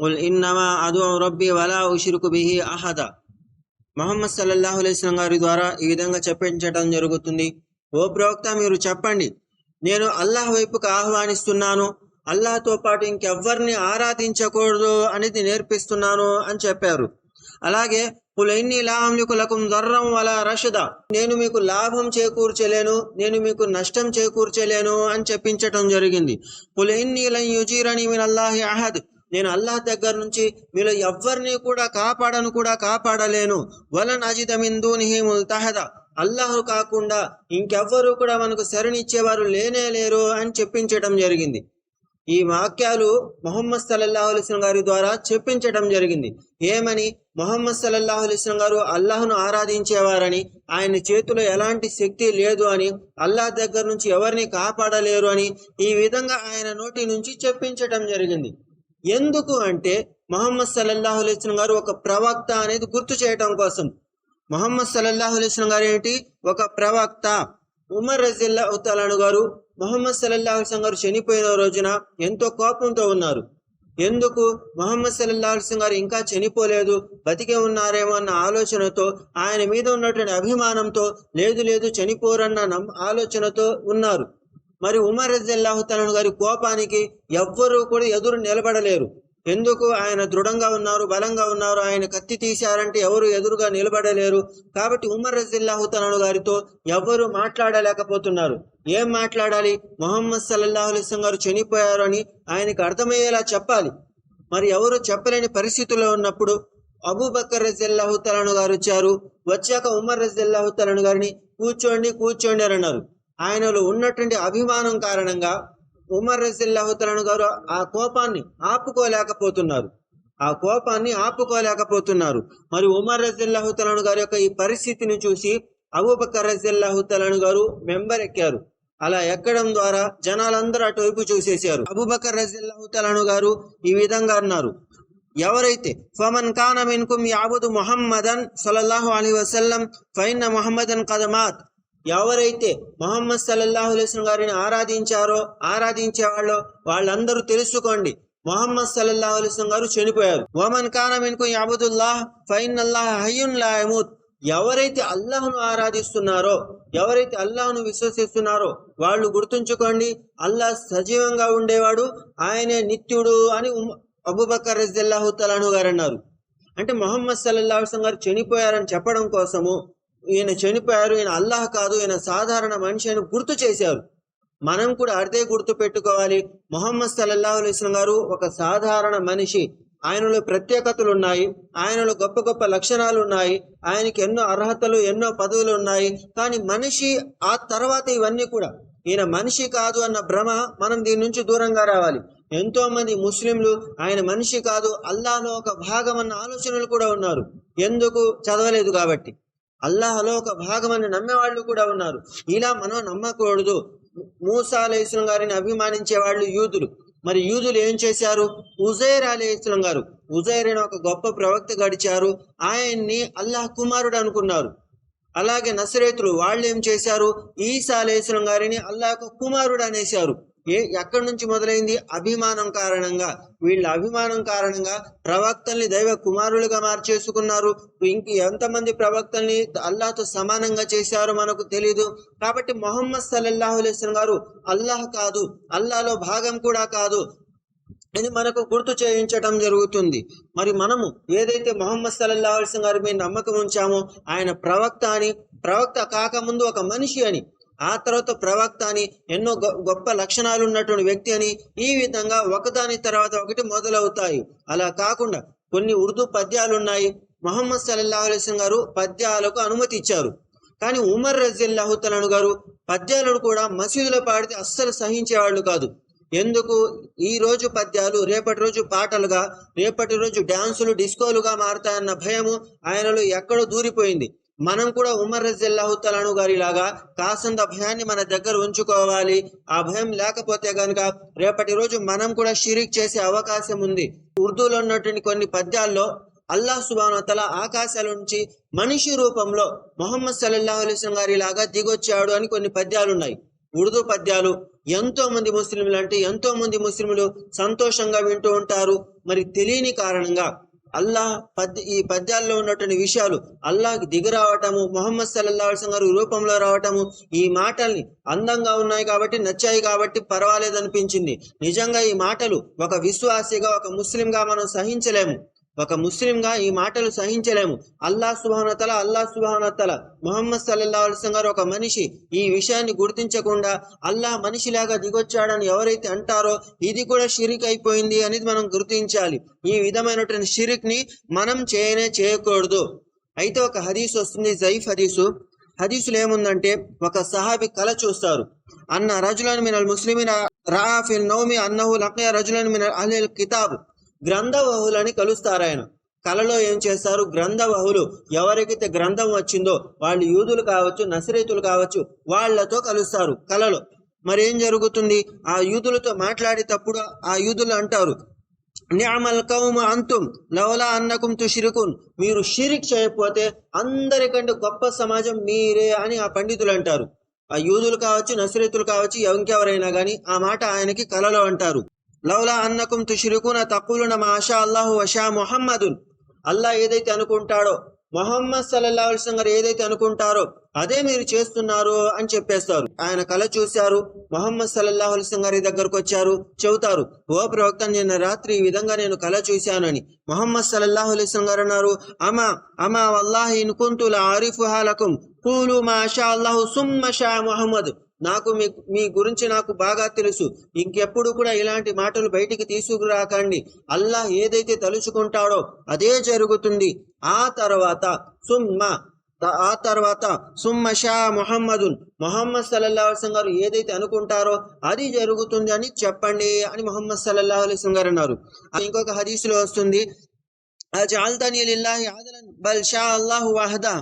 ఉల్ ఇన్నమా అదు రబ్బి వలా ఉషిరుకు బిహి అహద మహమ్మద్ సల్లల్లాహు అలైస్లం గారి ద్వారా ఈ విధంగా చెప్పించడం జరుగుతుంది. ఓ ప్రవక్త మీరు చెప్పండి. నేను అల్లాహ్ వైపుకు ఆహ్వానిస్తున్నాను. అల్లాహ్తో పాటు ఇంకెవ్వరిని ఆరాధించకూడదు అనేది నేర్పిస్తున్నాను అని చెప్పారు. అలాగే పులైన్ని లాహంలికులకం దర్రం వల రషద. నేను మీకు లాభం చేకూర్చలేను. నేను మీకు నష్టం చేకూర్చలేను అని చెప్పించటం జరిగింది. పులైన్ని యుజీరని మిన్ అల్లాహి అహద్. నేను అల్లాహ్ దగ్గర నుంచి మీలో ఎవ్వరిని కూడా కాపాడను కూడా కాపాడలేను. వలన్ అజిదమిందూనిహి ముల్తహద. అల్లాహ్ కాకుండా ఇంకెవ్వరు కూడా మనకు శరణిచ్చేవారు లేనే లేరు అని చెప్పించడం జరిగింది. ఈ వాక్యాలు మొహమ్మద్ సల్లల్లాహు అలిస్లం గారి ద్వారా చెప్పించటం జరిగింది. ఏమని? మొహమ్మద్ సల్లల్లాహు అలిస్లం గారు అల్లాహ్ను ఆరాధించేవారని ఆయన చేతిలో ఎలాంటి శక్తి లేదు అని అల్లాహ్ దగ్గర నుంచి ఎవరిని కాపాడలేరు అని ఈ విధంగా ఆయన నోటి నుంచి చెప్పించటం జరిగింది. ఎందుకు అంటే మొహమ్మద్ సల్లల్లాహు అలిస్లం గారు ఒక ప్రవక్త అనేది గుర్తు చేయటం కోసం. మొహమ్మద్ సల్లల్లాహు అలిస్లం గారు ఏంటి? ఒక ప్రవక్త. ఉమర్ రజిల్లా ఉత్తలాను గారు మొహమ్మద్ సల్లల్లాహు అలిస్లం గారు చనిపోయిన రోజున ఎంతో కోపంతో ఉన్నారు. ఎందుకు? మొహమ్మద్ సల్లల్లాహు అలిస్లం గారు ఇంకా చనిపోలేదు బతికే ఉన్నారేమో అన్న ఆలోచనతో ఆయన మీద ఉన్నటువంటి అభిమానంతో లేదు లేదు చనిపోరన్న ఆలోచనతో ఉన్నారు. మరి ఉమర్ రజల్లాహుతాలను గారి కోపానికి ఎవ్వరూ కూడా ఎదురు నిలబడలేరు. ఎందుకు? ఆయన దృఢంగా ఉన్నారు బలంగా ఉన్నారు ఆయన కత్తి తీశారంటే ఎవరు ఎదురుగా నిలబడలేరు. కాబట్టి ఉమర్ రజిల్లాహు గారితో ఎవ్వరు మాట్లాడలేకపోతున్నారు. ఏం మాట్లాడాలి? మొహమ్మద్ సల్లల్లాహు అలిస్లం గారు చనిపోయారు అని ఆయనకు అర్థమయ్యేలా చెప్పాలి. మరి ఎవరు చెప్పలేని పరిస్థితుల్లో ఉన్నప్పుడు అబూబక్కర్ రజిల్లాహుతలను గారు వచ్చారు. వచ్చాక ఉమర్ రజిల్లాహుతలను గారిని కూర్చోండి కూర్చోండి అని అన్నారు. ఆయనలో ఉన్నటువంటి అభిమానం కారణంగా ఉమర్ రజిల్లాహుతలను గారు ఆ కోపాన్ని ఆపుకోలేకపోతున్నారు. ఆ కోపాన్ని ఆపుకోలేకపోతున్నారు. మరి ఉమర్ రజిల్లాహుతలను గారి యొక్క ఈ పరిస్థితిని చూసి అబూబకర్ రజిల్లాహుతలను గారు మెంబర్ ఎక్కారు అలా ఎక్కడం ద్వారా జనాలందరూ అటువైపు చూసేశారు. అబూబకర్ రజిల్లాహుతలను గారు ఈ విధంగా అన్నారు. ఎవరైతే ఫమన్ ఖానం మిన్కుమ్ యాబుదు మొహమ్మదన్ సలల్లాహు అలీ వసల్లం ఫైన్ మొహమ్మదన్ కదమాత్ ఎవరైతే మొహమ్మద్ సల్లల్లాహు అలైస్లం గారిని ఆరాధించారో ఆరాధించేవాళ్ళో వాళ్ళందరూ తెలుసుకోండి. మొహమ్మద్ సల్లల్లాహు అలైస్లం గారు చనిపోయారు. ఓమన్ కాన మిన్కు యాబుదుల్లాహ్ ఫైన్ అల్లాహ్ హయ్యున్ లాయమూత్ ఎవరైతే అల్లాహ్ను ఆరాధిస్తున్నారో ఎవరైతే అల్లాహ్ను విశ్వసిస్తున్నారో వాళ్ళు గుర్తుంచుకోండి అల్లాహ్ సజీవంగా ఉండేవాడు ఆయనే నిత్యుడు అని ఉమ్- అబూబకర్ రజిల్లాహు తలాను గారు అన్నారు. అంటే మొహమ్మద్ సల్లల్లాహు గారు చనిపోయారని చెప్పడం కోసము ఈయన చనిపోయారు ఈయన అల్లాహ్ కాదు ఈయన సాధారణ మనిషి అని గుర్తు చేశారు. మనం కూడా అదే గుర్తు పెట్టుకోవాలి. మొహమ్మద్ సల్లల్లాహు అలైహి గారు ఒక సాధారణ మనిషి. ఆయనలో ప్రత్యేకతలు ఉన్నాయి. ఆయనలో గొప్ప గొప్ప లక్షణాలు ఉన్నాయి. ఆయనకి ఎన్నో అర్హతలు ఎన్నో పదవులు ఉన్నాయి. కానీ మనిషి ఆ తర్వాత ఇవన్నీ కూడా. ఈయన మనిషి కాదు అన్న భ్రమ మనం దీని నుంచి దూరంగా రావాలి. ఎంతో మంది ముస్లింలు ఆయన మనిషి కాదు అల్లాలో ఒక భాగం అన్న ఆలోచనలు కూడా ఉన్నారు. ఎందుకు? చదవలేదు కాబట్టి. అల్లాహలో ఒక భాగం అని నమ్మేవాళ్ళు కూడా ఉన్నారు. ఇలా మనం నమ్మకూడదు. మూసా అలైస్లం గారిని అభిమానించే వాళ్ళు యూదులు. మరి యూదులు ఏం చేశారు? ఉజైర్ అలైస్లం గారు ఉజైర్ అని ఒక గొప్ప ప్రవక్త గడిచారు. ఆయన్ని అల్లాహ్ కుమారుడు అనుకున్నారు. అలాగే నసరేతులు వాళ్ళు ఏం చేశారు? ఈసా అలైస్లం గారిని అల్లాహ్ కుమారుడు అనేశారు. ఏ ఎక్కడి నుంచి మొదలైంది? అభిమానం కారణంగా. వీళ్ళ అభిమానం కారణంగా ప్రవక్తల్ని దైవ కుమారులుగా మార్చేసుకున్నారు. ఇంక ఎంతమంది ప్రవక్తల్ని అల్లాహతో సమానంగా చేశారో మనకు తెలియదు కాబట్టి మొహమ్మద్ సల్లల్లాహు అలైస్లం గారు అల్లాహ్ కాదు అల్లాహలో భాగం కూడా కాదు అని మనకు గుర్తు చేయించటం జరుగుతుంది. మరి మనము ఏదైతే మొహమ్మద్ సల్లల్లాహు అలైహి గారి మీద నమ్మకం ఉంచామో ఆయన ప్రవక్త అని ప్రవక్త కాకముందు ఒక మనిషి అని ఆ తర్వాత ప్రవక్త అని ఎన్నో గొ- గొప్ప లక్షణాలు ఉన్నటువంటి వ్యక్తి అని ఈ విధంగా ఒకదాని తర్వాత ఒకటి మొదలవుతాయి. అలా కాకుండా కొన్ని ఉర్దూ పద్యాలు ఉన్నాయి. మొహమ్మద్ సల్లల్లాహు అలైహి గారు పద్యాలకు అనుమతి ఇచ్చారు. కానీ ఉమర్ రజిల్లాహుతలను గారు పద్యాలను కూడా మసీదులో పాడితే అస్సలు సహించేవాళ్ళు కాదు. ఎందుకు? ఈ రోజు పద్యాలు రేపటి రోజు పాటలుగా రేపటి రోజు డాన్సులు డిస్కోలుగా మారతాయన్న భయము ఆయనలో ఎక్కడో దూరిపోయింది. మనం కూడా ఉమర్ రజిల్లాహు తలాను గారి లాగా కాసంత భయాన్ని మన దగ్గర ఉంచుకోవాలి. ఆ భయం లేకపోతే గనుక రేపటి రోజు మనం కూడా షిరిక్ చేసే అవకాశం ఉంది. ఉర్దూలో ఉన్నటువంటి కొన్ని పద్యాల్లో అల్లాహ్ సుబాను తల ఆకాశాల నుంచి మనిషి రూపంలో మొహమ్మద్ సల్లల్లాహు అలైహి గారి లాగా దిగొచ్చాడు అని కొన్ని పద్యాలు ఉన్నాయి. ఉర్దూ పద్యాలు ఎంతో మంది ముస్లింలు అంటే ఎంతో మంది ముస్లింలు సంతోషంగా వింటూ ఉంటారు. మరి తెలియని కారణంగా అల్లాహ్ పద్య ఈ పద్యాల్లో ఉన్నటువంటి విషయాలు అల్లాహ్కి దిగరావటము మొహమ్మద్ సల్లల్లాహు గారు రూపంలో రావటము ఈ మాటల్ని అందంగా ఉన్నాయి కాబట్టి నచ్చాయి కాబట్టి పర్వాలేదనిపించింది. నిజంగా ఈ మాటలు ఒక విశ్వాసిగా ఒక ముస్లింగా మనం సహించలేము. ఒక ముస్లింగా ఈ మాటలు సహించలేము. అల్లా సుబానతల అల్లా సుబానతల మొహమ్మద్ సల్లల్లా అలిస్లం గారు ఒక మనిషి ఈ విషయాన్ని గుర్తించకుండా అల్లా మనిషిలాగా దిగొచ్చాడని ఎవరైతే అంటారో ఇది కూడా షిరిక్ అయిపోయింది అనేది మనం గుర్తించాలి. ఈ విధమైనటువంటి షిరిక్ని మనం చేయనే చేయకూడదు. అయితే ఒక హదీస్ వస్తుంది జైఫ్ హదీసు. హదీసులు ఏముందంటే ఒక సహాబి కళ చూస్తారు. అన్న రజులను మినల్ ముస్లిమిన రాఫిల్ నౌమి అన్నహు లక్య రజులను మినల్ అహ్లిల్ కితాబ్. గ్రంథవహులని కలుస్తారు ఆయన. ఏం చేస్తారు? గ్రంథవహులు ఎవరికైతే గ్రంథం వచ్చిందో వాళ్ళు యూదులు కావచ్చు నసిరేతులు కావచ్చు వాళ్ళతో కలుస్తారు కలలో. మరి ఏం జరుగుతుంది? ఆ యూదులతో మాట్లాడేటప్పుడు ఆ యూదులు అంటారు న్యామల్ కౌమ అంతుం లవలా అన్నకుం తుషిరుకున్ మీరు షిరిక్ చేయకపోతే అందరికంటే గొప్ప సమాజం మీరే అని ఆ పండితులు అంటారు. ఆ యూదులు కావచ్చు నసిరేతులు కావచ్చు ఇంకెవరైనా కానీ ఆ మాట ఆయనకి కలలో అంటారు. లౌలా అన్నకుం తుషిరుకున తక్కులున మాషా అల్లాహు వషా మొహమ్మదున్. అల్లా ఏదైతే అనుకుంటాడో మొహమ్మద్ సల్లల్లా అల్సం గారు ఏదైతే అనుకుంటారో అదే మీరు చేస్తున్నారు అని చెప్పేస్తారు. ఆయన కళ చూశారు మొహమ్మద్ సల్లల్లాహు అల్సం గారి దగ్గరకు వచ్చారు చెబుతారు ఓ ప్రవక్త నిన్న రాత్రి ఈ విధంగా నేను కళ చూశాను అని మొహమ్మద్ సల్లల్లాహు అల్సం గారు అన్నారు అమా అమా వల్లాహి ఇన్కుంతుల ఆరిఫు హాలకుం కూలు మా షా అల్లాహు సుమ్మ షా మొహమ్మద్. నాకు మీ మీ గురించి నాకు బాగా తెలుసు. ఇంకెప్పుడు కూడా ఇలాంటి మాటలు బయటికి తీసుకురాకండి. అల్లాహ్ ఏదైతే తలుచుకుంటాడో అదే జరుగుతుంది. ఆ తర్వాత సుమ్మ ఆ తర్వాత సుమ్మ షా మొహమ్మదున్ మొహమ్మద్ సల్లల్లా అలైహి గారు ఏదైతే అనుకుంటారో అది జరుగుతుంది అని చెప్పండి అని మొహమ్మద్ సల్లల్లా అలైహి గారు అన్నారు. ఇంకొక హదీసులో వస్తుంది అజాల్తని లిల్లాహి ఆదలన్ బల్ షా అల్లాహు వహదా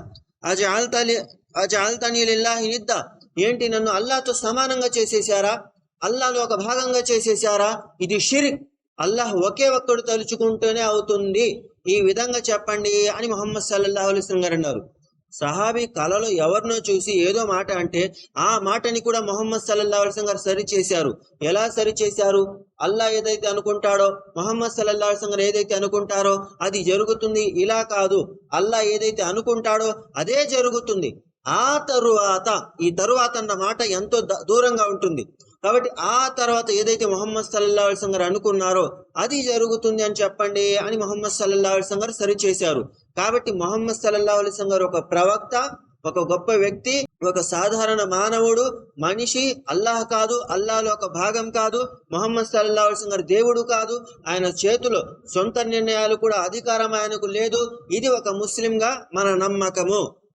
అజాల్తని అజాల్తని లిల్లాహి నిద్దా ఏంటి నన్ను అల్లాతో సమానంగా చేసేశారా? అల్లాలో ఒక భాగంగా చేసేశారా? ఇది షిరిక్. అల్లాహ్ ఒకే ఒక్కడు తలుచుకుంటూనే అవుతుంది. ఈ విధంగా చెప్పండి అని మొహమ్మద్ సల్లల్లాహు అలిస్లం గారు అన్నారు. సహాబీ కళలో ఎవరినో చూసి ఏదో మాట అంటే ఆ మాటని కూడా మొహమ్మద్ సల్లల్లాహు అలిస్లం గారు సరి చేశారు ఎలా సరి చేశారు అల్లా ఏదైతే అనుకుంటాడో మొహమ్మద్ సల్లల్లాహు అలిస్లం గారు ఏదైతే అనుకుంటారో అది జరుగుతుంది. ఇలా కాదు. అల్లా ఏదైతే అనుకుంటాడో అదే జరుగుతుంది. ఆ తరువాత ఈ తరువాత అన్న మాట ఎంతో ద- దూరంగా ఉంటుంది. కాబట్టి ఆ తర్వాత ఏదైతే మొహమ్మద్ సల్లల్లా అలైహి గారు అనుకున్నారో అది జరుగుతుంది అని చెప్పండి అని మొహమ్మద్ సల్లల్లా అలైహి గారు సరి చేశారు కాబట్టి మొహమ్మద్ సల్లల్లా అలైహి గారు ఒక ప్రవక్త ఒక గొప్ప వ్యక్తి ఒక సాధారణ మానవుడు మనిషి అల్లాహ్ కాదు అల్లాలో ఒక భాగం కాదు మొహమ్మద్ సల్లల్లా అలైహి గారు దేవుడు కాదు ఆయన చేతిలో సొంత నిర్ణయాలు కూడా అధికారం ఆయనకు లేదు ఇది ఒక ముస్లింగా మన నమ్మకము.